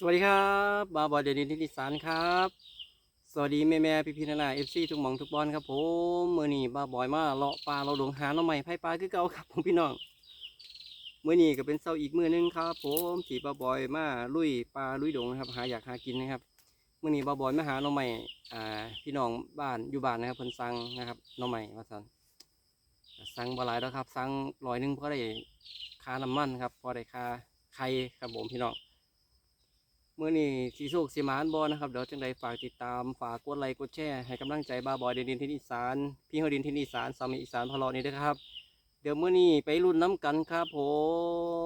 สวัสดีครับบาบอยเดนินทิติสารครับ สวัสดีแม่แม่พี่พี่นานาเอฟซีทุกหมองทุกบอลครับผมเมื่อนี้บาบอยมาเลาะปลาเราหลงหาหน้องใหม่ไผ่ปลาคือเก่าครับผมพี่น้องเมื่อนี้ก็เป็นเสาร์อีกมือหนึงครับ ผมที่บาบอยมาลุยปลาลุยดงนะครับหาอยากหากินนะครับเมื่อนี้บาบอยมาหาหน้องใหม่อ่าพี่น้องบ้านอยู่บ้านนะครับเพิ่นสั่งนะครับหน้องใหม่ว่าซั่นสั่งบ่หลายแล้วครับสั่งร้อยหนึงเพราะได้ค่าน้ำมันครับพอได้ค่าไข่ครับผมพี่น้อง เมื่อนี้สีโชคสีมานบอนะครับเดี๋ยวจังใดฝากติดตามฝากกดไลค์กดแชร์ให้กำลังใจบาบอยเดนดินทินอีสานพี่เฮาดินทินอีสานสามีอีสานพะลอนี่ด้วยครับ เดี๋ยวเมื่อนี้ไปรุ่นน้ำกันครับ ผ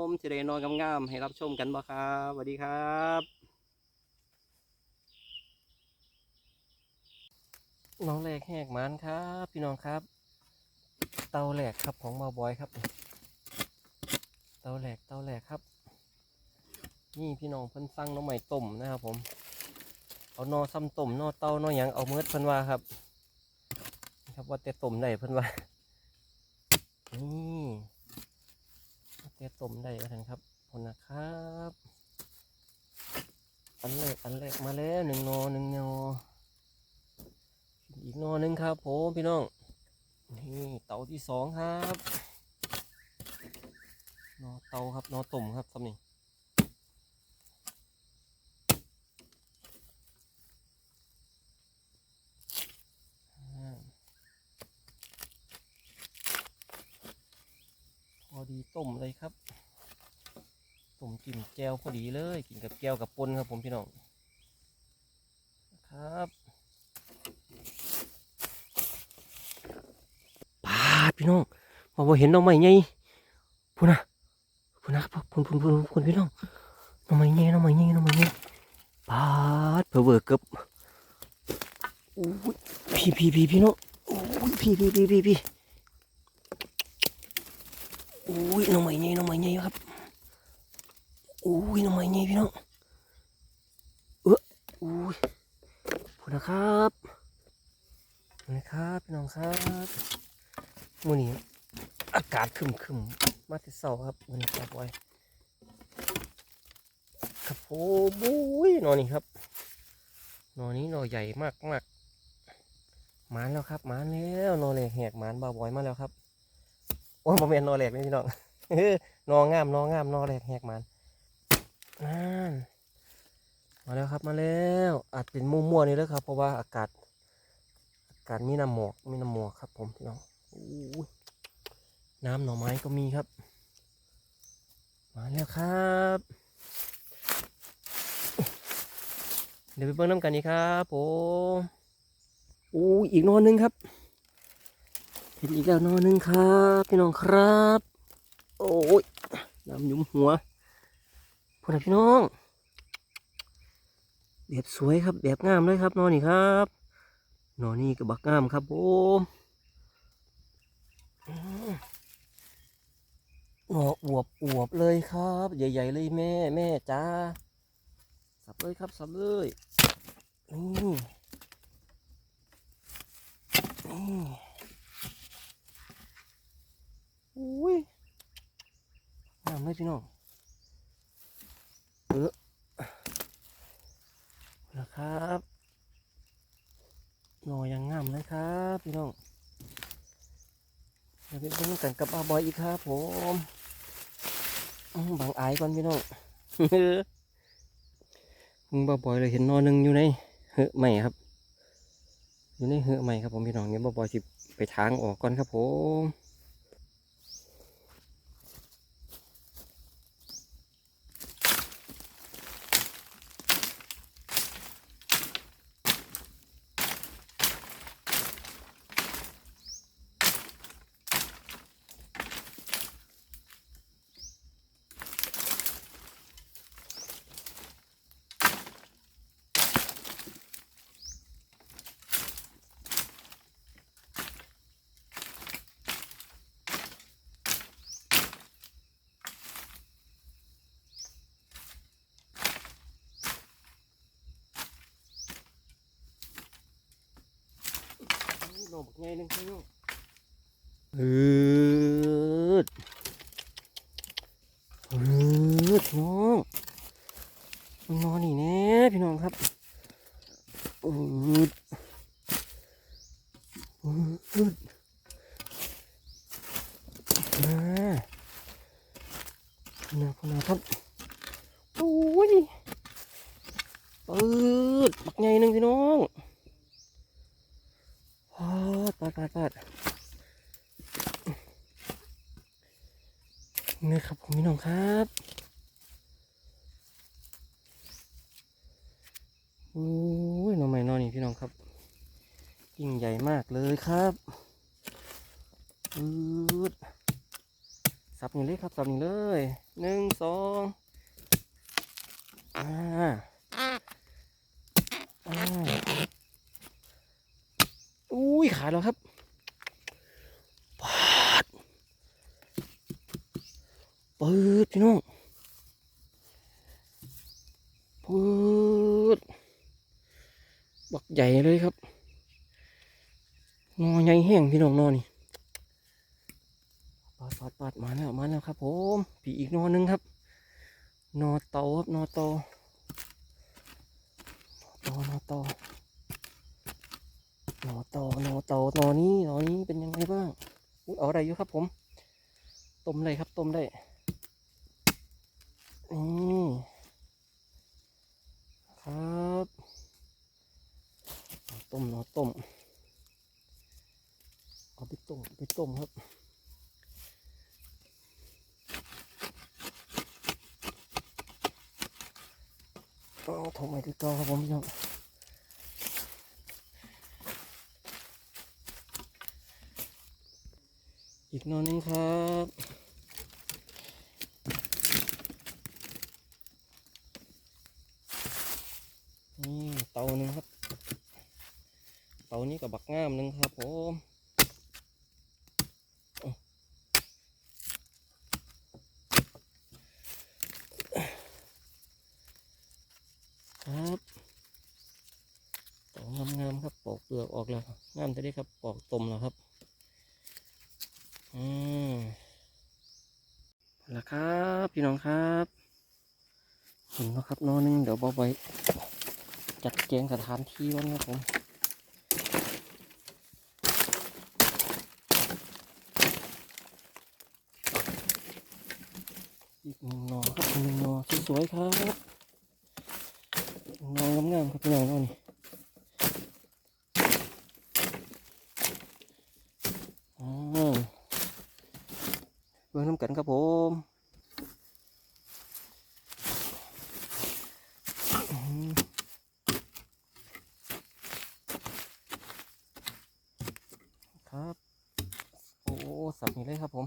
มจะได้นอนงามๆให้รับชมกันบ่ครับสวัสดีครับน้องแรกแหกมันครับ พี่น้องครับ เตาแหลกครับของบาบอยครับ เตาแหลกเตาแหลกครับ นี่พี่น้องเพิ่นสั่งน้องใหม่ต้มนะครับผม เอานอซ้ำต้มนอเต้านอหยังเอาเมือดเพิ่นว่าครับ ครับว่าแต่ต้มได้เพิ่นว่า นี่ว่าแต่ต้มได้ว่าท่านครับคนนะครับ อันแรกอันแรกมาแล้วหนึ่งนอหนึ่งนออีกนอหนึ่งครับผมพี่น้อง นี่เตาที่สองครับ นอเตาครับนอต้มครับสำนี่ อดีต้มเลยครับต้มจิ้มแจวพอดีเลยกินกับแจวกับปนครับผมพี่น้องครับปาดพี่น้องพอบ่เห็นน้องใหม่ไงพูดนะพูดนะครับพูดพูดพูดพูดพี่น้องน้องใหม่ไงน้องใหม่ไงน้องใหม่ไงปาดเผื่อเบื่อเกือบอู้ยพี่พี่พี่พี่น้องโอ้ยพี่พี่พี่พี่พี่ อุ้ยน้องใหม่ใหญ่น้องใหม่ใหญ่ครับโอ้ยน้องใหม่ใหญ่พี่น้องเออโอ้ยคุณนะครับขอบคุณนะครับพี่น้องครับมื้อนี้อากาศคึมคึมมาแต่เช้าครับมื้อนี้ครับไว้ครับโอ้โหนอนนี่ครับนอนนี้นอนใหญ่มากมากมานแล้วครับมานแล้วนอแหลกแหกมานบาวบอยมาแล้วครับ โอ้ยโมเมนนอแหลกนี่พี่น้องนองามนองามนอแหลกแหกมานนั่นมาแล้วครับมาแล้วอาจเป็นมั่วๆนี่แล้วครับ เพราะว่าอากาศอากาศมีน้ำหมอกมีน้ำหมอกครับ ผมพี่น้องอน้ำหน่อไม้ก็มีครับ มาแล้วครับเดี๋ยวไปเบิ่งน้ำกันอีกครับผมอู้อีกนอนหนึ่งครับ เห็นอีกแล้วนอนหนึ่งครับพี่น้องครับ โอ้ยน้ำยุมหัวพวกนพี่น้องแบบสวยครับแบบงามเลยครับนอนนี่ครับนอนนี่ก็บักงามครับผมอืมงออวบอวบเลยครับ ใหญ่ๆเลยแม่แม่จ้าสับเลยครับสับเลยนี่นี่ อุ้ยงามเลยพี่น้องเออนะครับหน่อยังงามเลยครับพี่น้องเดี๋ยวไปเบิ่งกันกับอาบอยอีกครับผมบางอายก่อนพี่น้องมึงบาบอยเลยเห็นนอหนึ่งอยู่ในเฮ้ยไม่ครับ อยู่ในเหอะใหม่ครับผมพี่น้องเนี่ยบ่บอยสิไปทางออกก่อนครับผม ไงหนึ่งพี่น้องอืดอืดน้อง มันนอนนี่แน่พี่น้องครับอืดอืดมาพนาพนาครับโอ้ยปืดบักใหญ่หนึ่งพี่น้องปาดปาดปาดปาดนี่ครับผมพี่น้องครับ โอ้ยหน้องใหม่นอนนี่พี่น้องครับ ยิ่งใหญ่มากเลยครับอืดสับนี่เลยครับ สับนี่เลยหนึ่งสองอ่าอ่าอุ้ยขาดแล้วครับปาดเปิดพี่น้องปิดบักใหญ่เลยครับ นอใหญ่แห้งพี่น้องนอนี่ปาดปาดปาดมาแล้วมาแล้วครับผมผีอีกนอหนึงครับ นอเตาครับนอเตานอเตานอเตานอเตานอนนี้นอนี้เป็นยังไงบ้างอุ๊ยเอาอะไรอยู่ครับผมต้มเลยครับต้มได้ นี่ครับต้มเนาะต้มเอาไปต้มไปต้มครับเอาถมไปที่เกาครับผมพี่น้องอีกนอนนึงครับ นี่เตาหนึ่งครับ เตานี้กับบักงามหนึ่งครับผมครับตางามๆครับปอกเปลือกออกแล้วงามจะได้ครับปอกตมแล้วครับอืมแล้วครับ พี่น้องครับ เห็นแล้วครับนอนหนึงเดี๋ยวบอไว้ จัดแจงสถานที่วันครับผมอีกหนึ่งนอครับอีกหนึ่งนอสวยๆครับนองามๆครับพี่น้องเนาะนี่อืมเบิ่งน้ำกันครับผมอืมครับ โอ้สับนี่เลยครับผม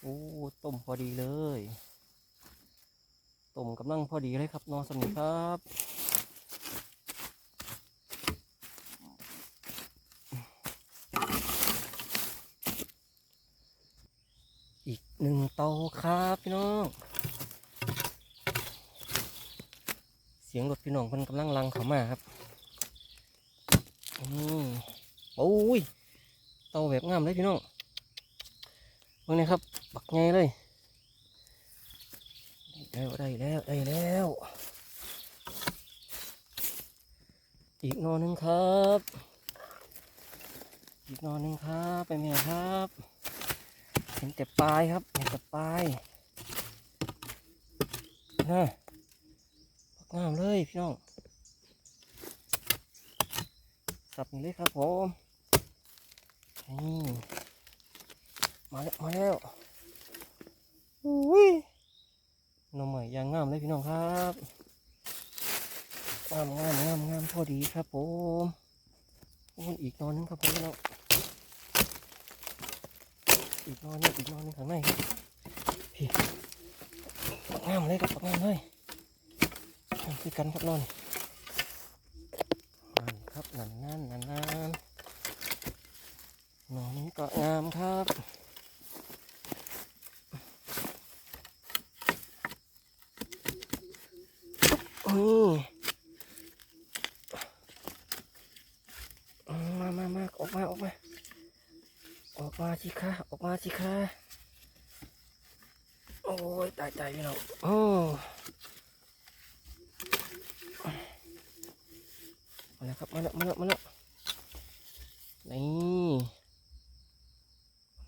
โอ้ต้มพ อดีเลยต้มกำลังพอดีเลยครับนอนสนิทครับอีกหนึ่งเตาครับพี่น้อง เสียงรถพี่น้องเพิ่นกำลังลังเข้ามาครับอืมโอ้ยเตาแบบงามเลยพี่น้องเมื่อนี้ครับ บักไงเลย แล้วได้แล้วได้แล้ว อีกนอนหนึ่งครับ อีกนอนหนึ่งครับไปเมียครับ เห็นแต่ปลายครับเห็นแต่ปลายนะบักงามเลยพี่น้องสับนี่เลยครับผมนี่มาแล้วมาแล้วอุ้ย หน้อใหม่ยางงามเลยพี่น้องครับงามงามงามงามพอดีครับผมโอ้ยอีกนอนหนึงครับผมพี่น้องอีกนอนนึงอีกนอนหนึงข้างในครับพี่งามเลยครับงามเลยงามคือกันครับนอนนั่นครับนั่นนั่นนั่นนั่นนอนนี้ก็งามครับ นี่อืมมามามาออกมา ออกมา ออกมา สิคะออกมาสิคะโอ้อ้ยตายตายพี่น้องโอ้มาแล้วครับมาแล้วมาแล้วมาแล้วนี่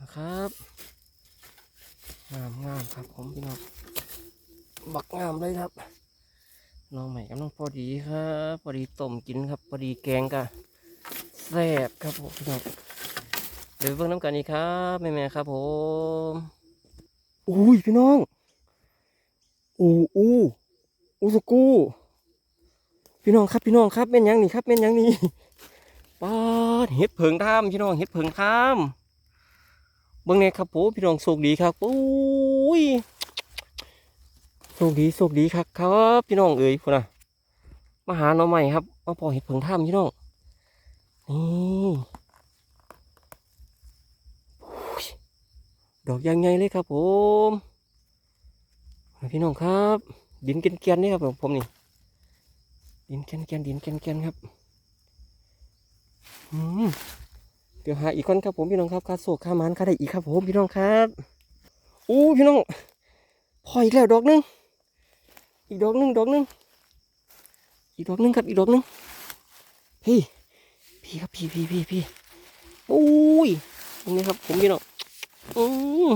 นะครับงามงามครับผมพี่น้องบักงามเลยครับน้องใหม่กำลังพอดีครับพอดีต้มกินครับพอดีแกงกะแซ่บครับผมพี่น้องเดี๋ยวไปเบิ่งน้ำกันอีกครับแม่แม่ครับผมอุ้ยพี่น้องอู้อู้อู้สกูพี่น้องครับพี่น้องครับเป็นยังนี่ครับเป็นยังนี่ปาดเห็ดเผิงท่ามพี่น้องเห็ดเผิงท่ามเบิ่งเนี่ยครับโอ้พี่น้องโชคดีครับโอ้ยโชคดีโชคดีครับครับ พี่น้องเอ๋ยพุ่นน่ะมาหาหน่อใหม่ครับมาพอเห็ดเผิงท่ามพี่น้องนี่โอ้ย ดอกยังไงเลยครับ ผมพี่น้องครับ ดินเกรียนๆนี่ครับผมผมนี่ ดินเกรียนๆดินเกรียนๆครับเดี๋ยวหาอีกคนครับผมพี่น้องครับคาโศกคามันคาได้อีกครับผมพี่น้องครับอู้พี่น้องพออีกแล้วดอกหนึงอีกดอกหนึงดอกหนึงอีกดอกหนึงครับอีกดอกหนึงพี่พี่ครับพี่พี่พี่พี่อุ้ยตรงนี้ครับผมพี่น้อง อืม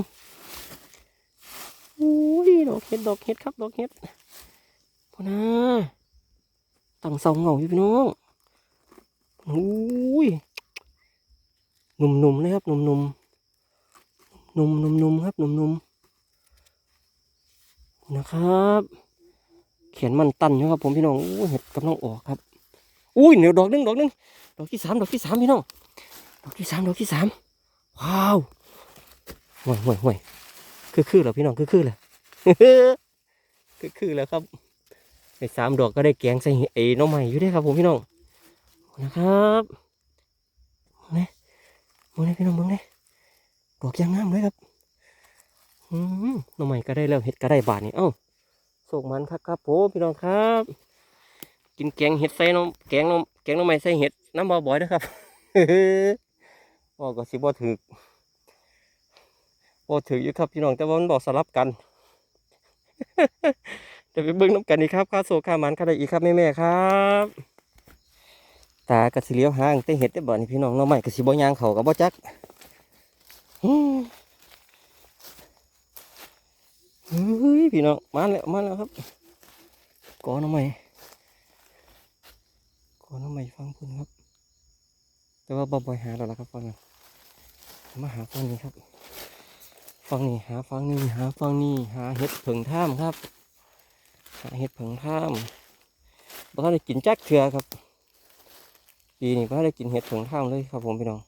อุ้ยดอกเห็ดดอกเห็ดครับ ดอกเห็ดพอนะตั้งเสาเหงาอยู่พี่น้องอุ้ยหนุ่มๆเลยครับหนุ่มๆหนุ่มๆหนุ่มๆครับหนุ่มๆนะครับเขียนมันตันอยู่ครับผมพี่น้องอู้เห็ดกำลังออกครับอุ้ยเดี๋ยวดอกหนึงดอกหนึงดอกที่สามดอกที่สามพี่น้องดอกที่สามดอกที่สามว้าว ห่วยห่วยห่วยคือคือแล้วพี่น้องคือคือแล้วคือคือแล้วครับในสามดอกก็ได้แกงใส่ไอ้หน้องใหม่อยู่ด้วยครับผมพี่น้องนะครับมองนี่มองนี่พี่น้องมองนี่ดอกยางงามเลยครับอืมหน้องใหม่ก็ได้แล้วเห็ดก็ได้บาทนี่เอ้าโศกมันครับครับผมพี่น้องครับ กินแกงเห็ดใส่น้องแกงน้องแกงหน้องใหม่ใส่เห็ดน้ำบาบ่อยนะครับบอกก็สิบ่ถือ โอ้ถืออยู่ครับพี่น้องแต่ว่ามันบอกสลับกันเดี๋ยวไปเบิ้งน้ำกันอีกครับข้าโซข้ามันข้าวใดอีกครับแม่แม่ครับตากระสิเลี้ยวห้างแต่เห็ดได้บ่นี่พี่น้องเราใหม่กระสิบ่ยางเขากับบ่จักเฮ้ยพี่น้องมาแล้วมาแล้วครับก่อนน้ำใหม่ก่อนน้ำใหม่ฟังพุ่นครับ แต่ว่าบ่บ่อยหาแล้วล่ะครับฟังนั้มาหาฟังนี้ครับ ฟังนี่หาฟังนี่หาฟังนี่หาเห็ดเผิงท่ามครับ หาเห็ดเผิงท่ามบ่ทันได้กินจักเถื่อครับปีนี้บ่ได้กินเห็ดเผิงท่ามเลยครับผมพี่น้อง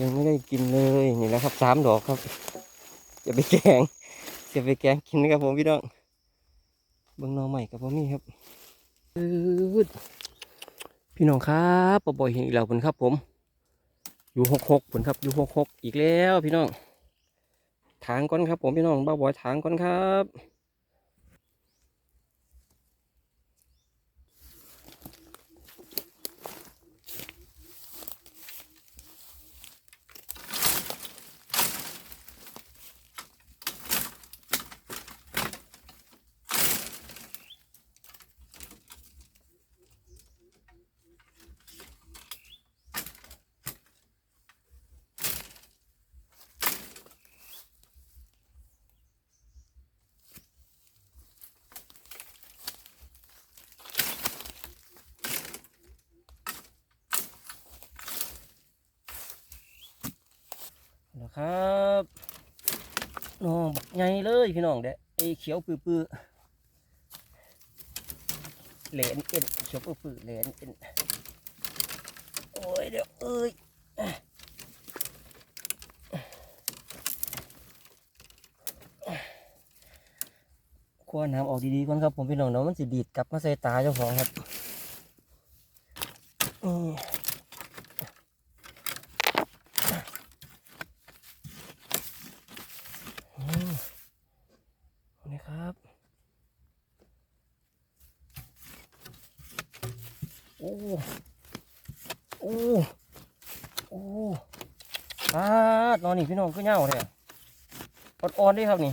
ยังไม่ได้กินเลยนี่แหละครับสามดอกครับ จะไปแกงจะไปแกงกินนะครับผมพี่น้องเบิ่งหนอใหม่กับผมนี่ครับพี่น้องครับปบ่อยเห็นอีกแล้วเพิ่นครับผม อยู่หกหกผลครับอยู่หกหกอีกแล้วพี่น้องทางก่อนครับผมพี่น้องบ้าบอยทางก่อนครับ ครับน้องบักใหญ่เลยพี่น้องเด้ไอ้เขียวปื้อๆเหลนเอ็นเขียวปื้อๆเหลนเอ็นโอ้ยเดี๋ยวเอ้ยขั้วน้ำออกดีๆก่อนครับผมพี่น้องเนาะมันสิดีดกลับมาใส่ตาเจ้าของครับอืม อืมนี่ครับ โอ้โอ้โอ้ปาดนอนนี่พี่น้องก็เหงาเลยอ่อนๆด้วยครับนี่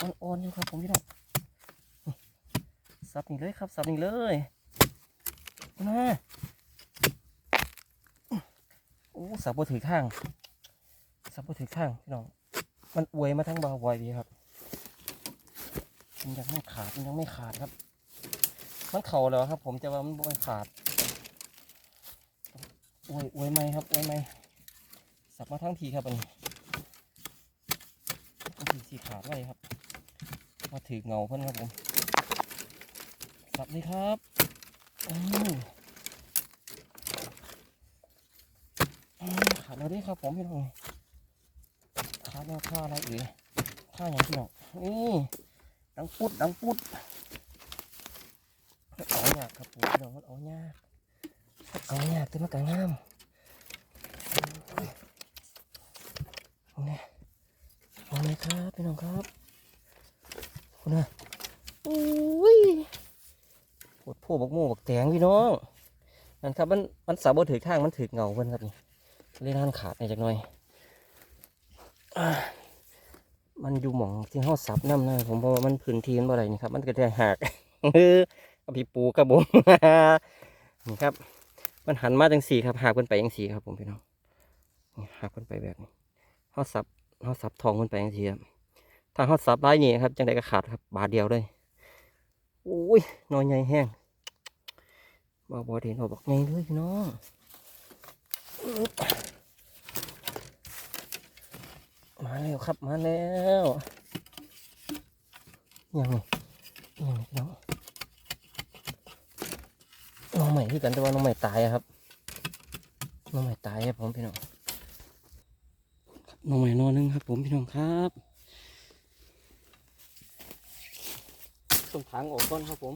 อ่อนๆอยู่ครับผมพี่น้องสับนี่เลยครับสับนี่เลยมาโอ้สับบ่ถือข้างสับบ่ถือข้างพี่น้องมันอวยมาทั้งบาวอยดีครับมันยังไม่ขาดมันยังไม่ขาดครับ มันเข่าแล้วครับ ผมจะว่ามันบ่ขาดอวยอวยไหมครับอวยไหมสับมาทั้งทีครับอันนี้สีขาดไว้ครับมาถือเงาเพื่อนครับผมสับเลยครับขาดแล้วด้ครับผมพี่น้องขาดแล้วค่าอะไรเอ่ยค่าอย่างพี่น้องนี่ดังปุดดังปุด ยากครับผมพี่น้องมันเอายากเอายากแต่มันก็งามเอาเนี่ยเอาเลยครับพี่น้องครับคุณนะอุ้ยปวดโพบักโม่บักแตงพี่น้องนั่นครับมันมันสาบถือข้างมันถือเงาเพิ่นครับนี่เล่นหันขาดในจักหน่อยมันอยู่หมองที่ห้าสับน้ำนะผมเพราะว่ามันพื้นที่มันบ่ไรนี่ครับ มันก็ได้หัก เออเอาพี่ปูกระบงนี่ครับ มันหันมาจังสี่ครับหักมันไปจังสี่ครับผมพี่น้องหักมันไปแบบนี้ห้าสับห้าสับทองมันไปจังสี่ครับถ้าห้าสับไร้นี่ครับจังใดก็ขาดครับ บาทเดียวเลยโอ้ยนอนใหญ่แห้งบาบอเดนออกบอกไงเลยพี่น้องมาแล้วครับมาแล้วยังไงยังไงพี่น้อง องใหม่คือกันแต่ว่าน้องใหม่ตายอะครับน้องใหม่ตายครับผมพี่น้องน้องใหม่นอนนึงครับ ผมพี่น้องครับส่งทางออกก่อนครับผม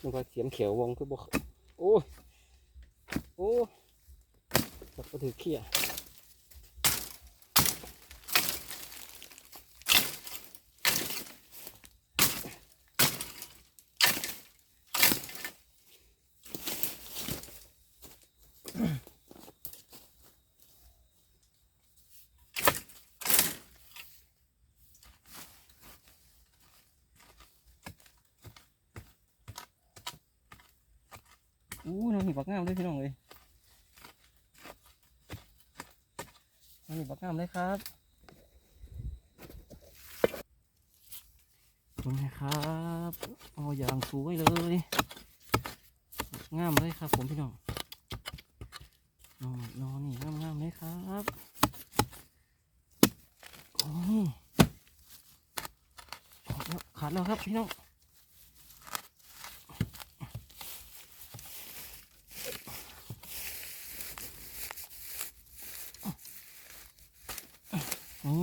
นึกว่าเสียมเขียววงคือบอกโอ้ยโอ้ยจับก็ถือเขี้ย อู้ น้องมีบักงามเลยพี่น้องเลยน้องมีบักงามเลยครับขอบคุณนะครับโออย่างสวยเลย งามเลยครับ ผมพี่น้องนอนนอนนี่งามงามๆเลยครับโอ้ยขาดแล้วครับพี่น้อง นี่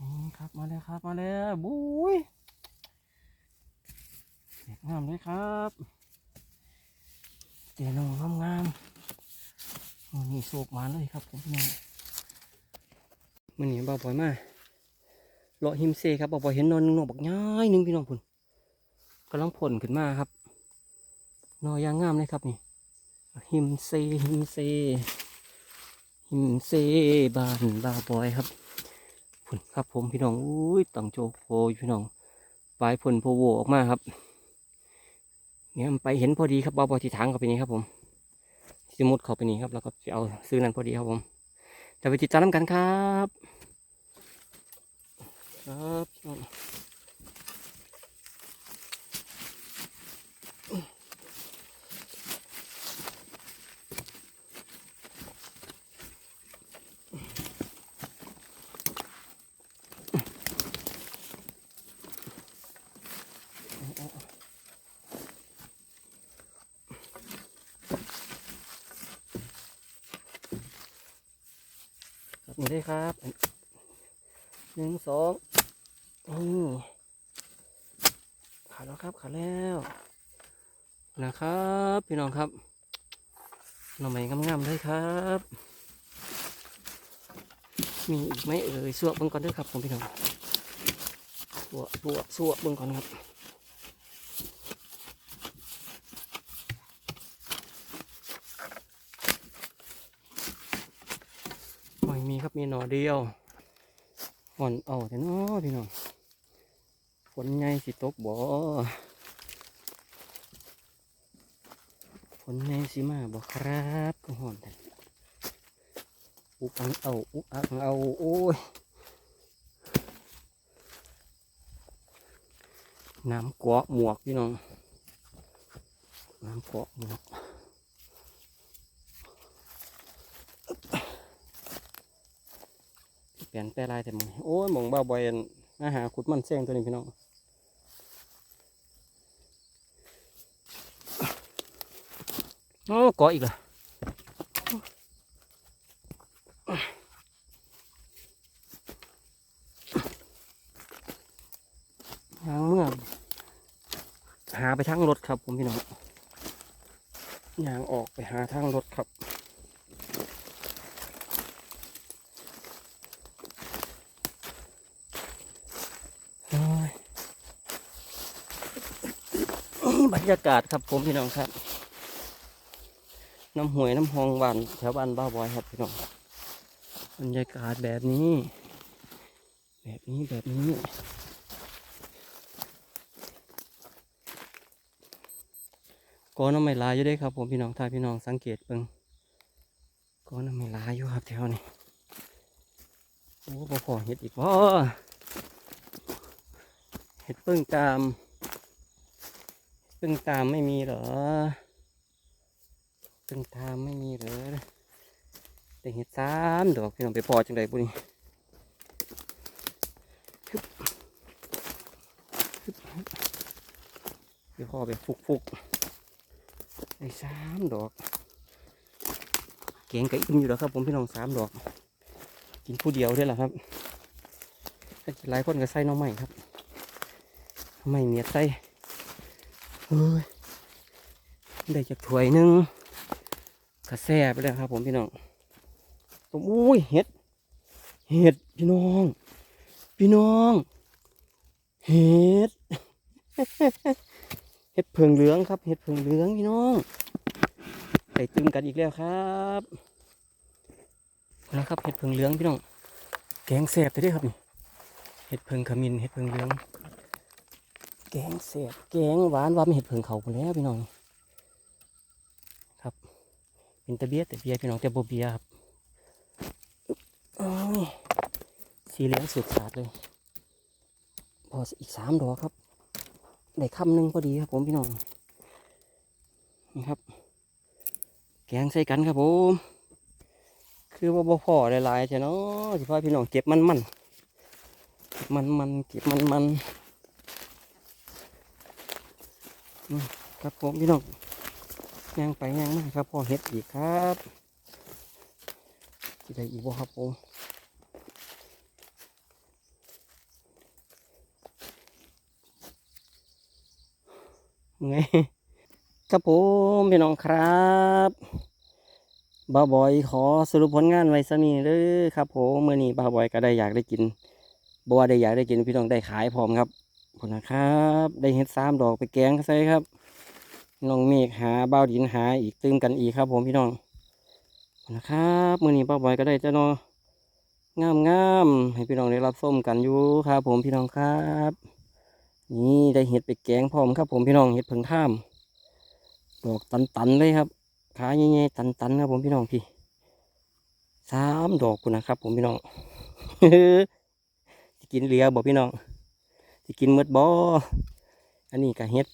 นี่ครับมาแล้วครับมาแล้วบุ้ยเด็กงามเลยครับเจนองงามงามๆโอ้นี่โศกมาเลยครับผมพี่น้องมันนี่บ่าวปล่อยมา เลาะหิมเซครับบ่าวปล่อยเห็นนอนนึ่งนอนบักย้ายหนึ่งพี่น้องพุ่นกำลังผลขึ้นมาครับนอยางงามเลยครับนี่หิมเซหิมเซหิมเซบานบาบอยครับผลครับผมพี่น้องอุ้ยตังโจโพอยู่พี่น้องปลายผลโพโวออกมาครับ เนี่ยมันไปเห็นพอดีครับบาบอยที่ทางเข้าไปนี่ครับผมสมุดเข้าไปนี่ครับแล้วก็จะเอาซื้อนั่นพอดีครับผมจะไปติดตามกันครับ ครับครับนี่ได้ครับหนึ่งสอง นี่ขาดแล้วครับขาดแล้วนะครับพี่น้องครับหน่อไม้งามๆเลยครับ มีอีกไหมเอ่ยสวบเบิ่งก่อนเด้อครับผมพี่น้องสวบสวบสวบเบิ่งก่อนครับไม่มีครับมีหน่อเดียวอ่อนเอาแต่น้อพี่น้อง ฝนไงสิตกบ่ฝนไงสิมาบ่ครับก็ห่อนแต่อุกังเอาอุกังเอาโอ้ยน้ำเกาะหมวกพี่น้อง น้ำเกาะหมวกเปลี่ยนแปลลายแต่หมึงโอ้ยหมองบ้าบอยอั่นมาหาขุดมันแซงตัวนี้พี่น้อง โอ้กาะอีกเหรอทางเมื่อหาไปทางรถครับผมพี่น้องยางออกไปหาทางรถครับอ้ยบรรยากาศครับผมพี่น้องครับ น้ำหวยน้ำหองหวานแถวบ้านบ้าบอยครับพี่น้องบรรยากาศแบบนี้ แบบนี้แบบนี้ก้อนน้ำไม่ลายอยู่ได้ครับ ผมพี่น้องถ้าพี่น้องสังเกตเบิ่งก้อนน้ำไม่ลายอยู่ครับแถวนี้โอ้พอพอเห็ดอีกว่เห็ดเพิ่งตามเพิ่งตามไม่มีเหรอ เพิ่งตามไม่มีเหรอแต่เห็ดสามดอกพี่น้องไปพอจังไดบุนี่ฮึบฮึบฮึบไปพอไปฟุกฟุกได้สามดอกเก่งกับอิ่มอยู่แล้วครับ ผมพี่น้องสามดอก กินผู้เดียวได้หรอครับถ้ากินหลายคนก็ใส่น้องใหม่ครับไม่เมียใส่เฮ้ยได้จากถ้วยหนึ่ง กระแซ่ไปเลยครับ ผมพี่น้องตัวอุ้ยเห็ด เห็ดพี่น้อง พี่น้อง เห็ด เห็ดเพิงเหลืองครับ เห็ดเพิงเหลืองพี่น้องใส่ตึมกันอีกแล้วครับนะครับเห็ดเพิงเหลืองพี่น้อง แกงแสบไปด้วยครับนี่ เห็ดเพิงขมิ้นเห็ดเพิงเหลือง แกงแสบแกงหวานหวานเห็ดเพิงเขาไปแล้วพี่น้อง เป็นตะเบียแต่เบียพี่น้องแต่โบเบียครับสีเหลืองสุดสาดเลยพออีกสามดอกครับได้คำหนึ่งพอดีครับผมพี่น้องนี่ครับ แกงใส่กันครับผม คือว่าบ่พอหลายๆใช่เนาะสิพาพี่น้องเก็บมันมันเก็บมันมันเก็บมันมันครับผมพี่น้อง ย่างไปย่างมาครับพอเฮ็ดอีกครับจะได้อีกบ่ครับผมไงครับผมพี่น้องครับบ่าวบอยขอสรุปผลงานไว้สนี่เลยครับผมเมื่อนี้บ่าวบอยก็ได้อยากได้กินบัวาได้อยากได้กินพี่น้องได้ขายพร้อมครับขอบคุณนะครับ ได้เห็ดสามดอกไปแกงใส่ครับ น้องเมฆหาบ่าดินหาอีกตื้มกันอีกครับ ผมพี่น้องนะครับเมื่อนี้บ่าบอยก็ได้เจ้าเนองามงามให้พี่น้องได้รับส้มกันอยู่ครับ ผมพี่น้องครับ นี่ได้เห็ดไปแกงพร้อมครับ ผมพี่น้องเห็ดเพิงท่ามดอกตันๆเลยครับขาใหญ่ๆตันๆครับ ผมพี่น้องพี่สามดอกคุณนะครับ ผมพี่น้องจะกินเหลือบอกพี่น้องจะกินหมดบ่อันนี้ก็เห็ด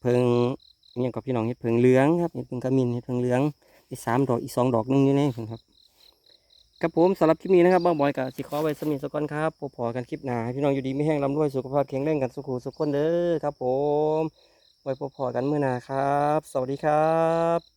เพิง เนี่ยกับพี่น้องเห็ดเพิงเหลืองครับเห็ดเพิงกระมินเห็ดเพิงเหลืองอีสามดอกอีสองดอกนึงอยู่นเพิ่นครับครับผมสำหรับคลิปนี้นะครับบ้างบอยกับสิขอไว้สมิสก่อนครับพบพอกันคลิปหน้าให้พี่น้องอยู่ดีไม่แห้งลำด้วยสุขภาพแข็งแรงกันสุขสุขคนเด้อครับ ผม ไว้พบพอกันเมื่อนาครับ สวัสดีครับ